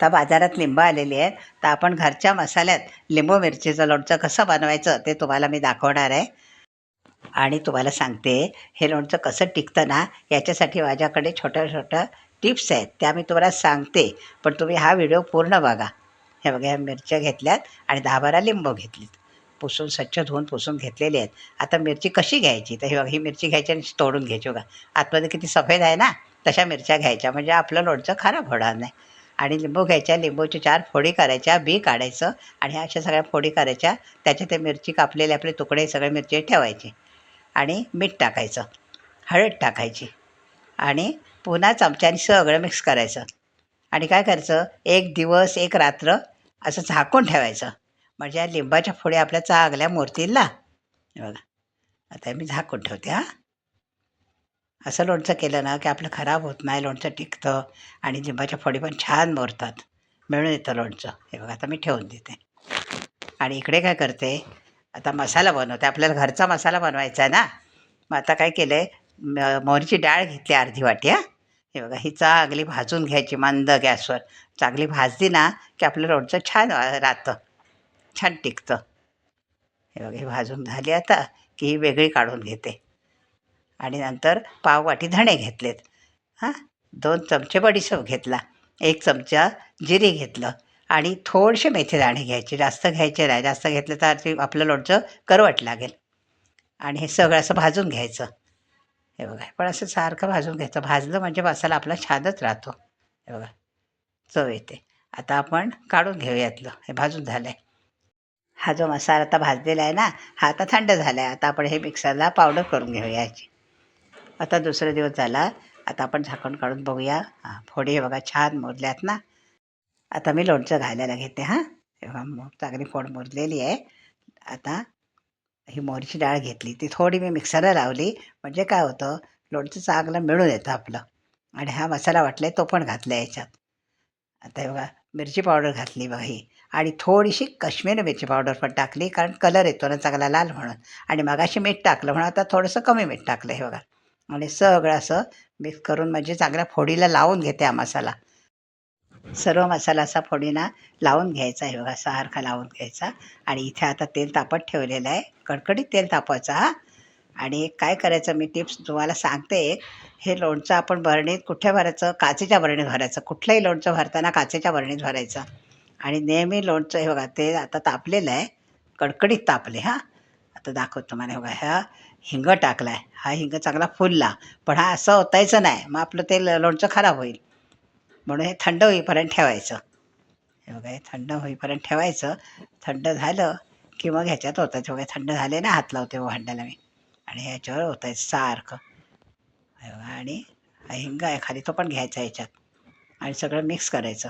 आता बाजारात लिंबं आलेली आहेत. तर आपण घरच्या मसाल्यात लिंबू मिरचीचं लोणचं कसं बनवायचं ते तुम्हाला मी दाखवणार आहे. आणि तुम्हाला सांगते हे लोणचं कसं टिकतं ना याच्यासाठी माझ्याकडे छोट्या छोट्या टिप्स आहेत. त्या मी तुम्हाला सांगते. पण तुम्ही हा व्हिडिओ पूर्ण बघा. हे बघा ह्या मिरच्या घेतल्यात आणि दहा बारा लिंबू घेतलीत. पुसून स्वच्छ धुवून पुसून घेतलेली आहेत. आता मिरची कशी घ्यायची? तर हे बघा ही मिरची घ्यायची आणि तोडून घ्यायची. बघा आतमध्ये किती सफेद आहे ना तशा मिरच्या घ्यायच्या. म्हणजे आपलं लोणचं खराब होणार नाही. आणि लिंबू घ्यायच्या लिंबूची चार फोडी करायच्या बी काढायचं आणि ह्या अशा सगळ्या फोडी करायच्या. त्याच्यात ते मिरची कापलेले आपले तुकडे सगळे मिरची ठेवायचे आणि मीठ टाकायचं हळद टाकायची आणि पुन्हा चमच्याने सगळं मिक्स करायचं. आणि काय करायचं? एक दिवस एक रात्र असं झाकून ठेवायचं. म्हणजे या लिंबाच्या फोडी आपल्या चांगल्या मूर्तीला बघा. आता हे मी झाकून ठेवते हां. असं लोणचं केलं ना की आपलं खराब होत नाही लोणचं टिकतं आणि लिंबाच्या फोडी पण छान मोरतात. मिळून येतं लोणचं. हे बघा आता मी ठेवून देते. आणि इकडे काय करते आता मसाला बनवते. आपल्याला घरचा मसाला बनवायचा आहे ना. मग आता काय केलं आहे मोहरीची डाळ घेतली अर्धी वाटी हां. हे बघा ही चांगली भाजून घ्यायची मंद गॅसवर. चांगली भाजली ना की आपलं लोणचं छान राहतं. छान टिकतं. हे बघा ही भाजून झाली आता की ही वेगळी काढून घेते. आणि नंतर पाववाटी धणे घेतलेत. हां दोन चमचे बडीशेप घेतला एक चमचा जिरे घेतलं आणि थोडेसे मेथी दाणे घ्यायचे. जास्त घ्यायचे नाही. जास्त घेतलं तर ते आपलं लोणचं करवट लागेल. आणि हे सगळं असं भाजून घ्यायचं. हे बघा पण असं सारखं भाजून घ्यायचं. भाजलं म्हणजे मसाला आपला छानच राहतो. हे बघा चव येते. आता आपण काढून घेऊयातलं हे भाजून झालं आहे हा जो मसाला आता भाजलेला आहे ना हा आता थंड झाला आहे आता आपण हे मिक्सरला पावडर करून घेऊयाची याची. आता दुसरा दिवस झाला. आता आपण झाकण काढून बघूया. हां फोडी हे बघा छान मोरल्यात ना. आता मी लोणचं घालायला घेते हां. तेव्हा मग चांगली फोड मोरलेली आहे. आता ही मोहरीची डाळ घेतली. ती थोडी मी मिक्सरला लावली. म्हणजे काय होतं लोणचं चांगलं मिळून येतं आपलं. आणि हा मसाला वाटला तो पण घातला याच्यात. आता हे बघा मिरची पावडर घातली बघा ही. आणि थोडीशी काश्मीरी मिरची पावडर पण टाकली कारण कलर येतो ना चांगला लाल म्हणून. आणि मगाशी मीठ टाकलं म्हणून आता थोडंसं कमी मीठ टाकलं हे बघा. आणि सगळं असं मिक्स करून म्हणजे चांगल्या फोडीला लावून घेते हा मसाला. सर्व मसाला असा फोडीना लावून घ्यायचा आहे बघा सारखा लावून घ्यायचा. आणि इथे आता तेल तापत ठेवलेलं आहे. कडकडीत तेल तापवायचं हा. आणि काय करायचं मी टिप्स तुम्हाला सांगते एक. हे लोणचं आपण भरणीत कुठे भरायचं? काचेच्या बरणीत भरायचं. कुठलंही लोणचं भरताना काचेच्या भरणीत भरायचं. आणि नेहमी लोणचं हे बघा ते आता तापलेलं आहे. कडकडीत तापले हां. तर दाखवतो तुम्हाला. बघा ह्या हिंग टाकला आहे हा हिंग चांगला फुलला पण हा असं ओतायचं नाही. मग आपलं ते लोणचं खराब होईल. म्हणून हे थंड होईपर्यंत ठेवायचं. हे बघा हे थंड होईपर्यंत ठेवायचं. थंड झालं की मग ह्याच्यात होतायचं बघा थंड झाले ना हात लावते भांड्याला मी. आणि ह्याच्यावर होतायचं सारखं. हे बघा आणि हा हिंग आहे खाली तो पण घ्यायचा ह्याच्यात. आणि सगळं मिक्स करायचं.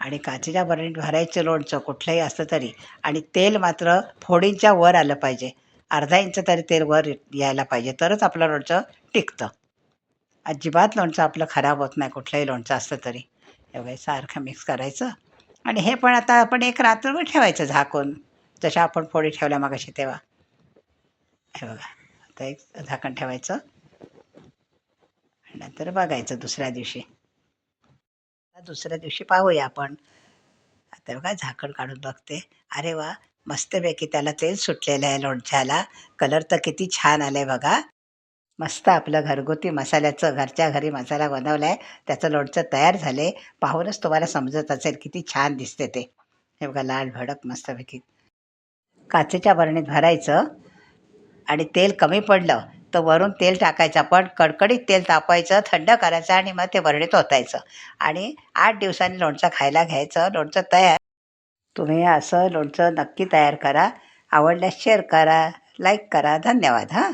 आणि काचेच्या बरणीत भरायचं लोणचं कुठलंही असलं तरी. आणि तेल मात्र फोडींच्या वर आलं पाहिजे. अर्धा इंच तरी तेल वर यायला पाहिजे. तरच आपलं लोणचं टिकतं. अजिबात लोणचं आपलं खराब होत नाही कुठलंही लोणचं असलं तरी. एवढं सारखं मिक्स करायचं. आणि हे पण आता आपण एक रात्रभर ठेवायचं झाकून. जशा आपण फोडी ठेवल्या मागाशी तेव्हा. हे बघा आता एक झाकण ठेवायचं. नंतर बघायचं दुसऱ्या दिवशी. दुसऱ्या दिवशी पाहूया आपण. आता बघा झाकण काढून बघते. अरे वा मस्तपैकी त्याला तेल सुटलेलं आहे लोणच्याला. कलर तर किती छान आलाय बघा. मस्त आपलं घरगुती मसाल्याचं घरच्या घरी मसाला बनवला आहे त्याचं लोणचं तयार झाले पाहूनच तुम्हाला समजत असेल किती छान दिसते ते. हे बघा लाल भडक मस्तपैकी. काचेच्या बरणीत भरायचं. आणि तेल कमी पडलं. तर वरून तेल टाकायचं. पण कडकडीत तेल तापायचं थंड करायचं आणि मग ते वरणीत ओतायचं. आणि आठ दिवसांनी लोणचं खायला घ्यायचं. लोणचं तयार तुम्ही असं लोणचं नक्की तयार करा. आवडल्यास शेअर करा लाईक करा. धन्यवाद हां.